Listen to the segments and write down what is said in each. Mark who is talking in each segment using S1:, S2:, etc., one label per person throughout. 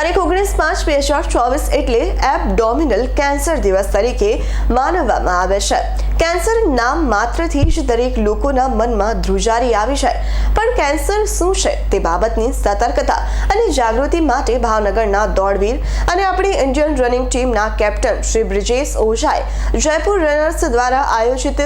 S1: તારીખ ઓગણીસ પાંચ બે હજાર ચોવીસ એટલે એબડોમિનલ કેન્સર દિવસ તરીકે માનવામાં આવે છે. કેન્સર નામ માત્રથી જ દરેક લોકોના મનમાં ધ્રુજારી આવી જાય પણ કેન્સર શું છે તે બાબતની સતર્કતા અને જાગૃતિ માટે ભાવનગરના દોડવીર અને આપણી ઇન્ડિયન રનિંગ ટીમના કેપ્ટન શ્રી બ્રિજેશ ઓઝાએ જયપુર રનર્સ દ્વારા આયોજિત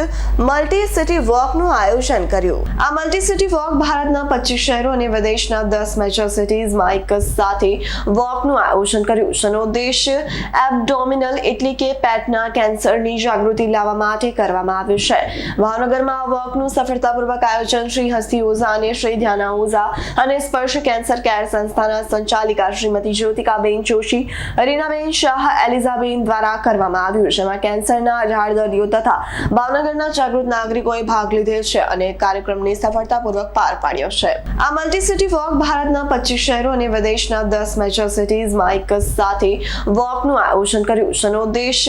S1: મલ્ટી સિટી વોકનું આયોજન કર્યું. આ મલ્ટી સિટી વોક ભારતના પચીસ શહેરો અને વિદેશના દસ મેજર સિટીઝમાં એક સાથે વોકનું આયોજન કર્યું. જેનો ઉદ્દેશ્ય એબડોમિનલ એટલે કે પેટના કેન્સરની જાગૃતિ લાવવા માટે કરવામાં આવ્યું છે. ભાવનગરમાં આ વોકનું સફળતાપૂર્વક આયોજન શ્રી હસી ઓઝા અને શ્રી ધ્યાના ઓઝા અને સ્પર્શ કેન્સર કેર સંસ્થાના સંચાલિકા શ્રીમતી જ્યોતિકાબેન જોશી, રીનાબેન શાહ, એલિઝાબેન દ્વારા કરવામાં આવ્યું જેમાં કેન્સરના અઢાર દર્દીઓ તથા ભાવનગરના જાગૃત નાગરિકોએ ભાગ લીધો છે અને કાર્યક્રમને સફળતાપૂર્વક પાર પાડ્યો છે. આ મલ્ટીસિટી વોક ભારતના પચીસ શહેરો અને વિદેશના દસ મેજર સિટીઝમાં એક સાથે વોકનું આયોજન કર્યું જેનો ઉદ્દેશ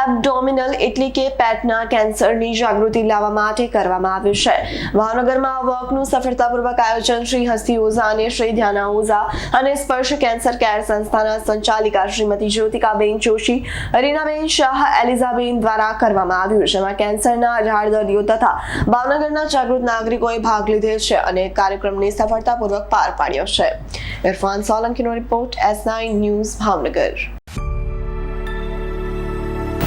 S1: એબડોમિનલ એટલે કે પેટના કેન્સરની જાગૃતિ લાવવા માટે કરવામાં આવ્યું છે. ભાવનગરમાં આ વર્કનું સફળતાપૂર્વક આયોજન શ્રી હસી ઓઝા અને શ્રી ધ્યાના ઓઝા અને સ્પર્શ કેન્સર કેર સંસ્થાના સંચાલિકા શ્રીમતી જ્યોતિકાબેન જોશી, રીનાબેન શાહ, એલિઝાબેન દ્વારા કરવામાં આવ્યું જેમાં કેન્સરના અઢાર દર્દીઓ તથા ભાવનગરના જાગૃત નાગરિકોએ ભાગ લીધેલ છે અને કાર્યક્રમને સફળતાપૂર્વક પાર પાડ્યો છે. Irfan સોલંકીનો report S nine news Bhavnagar.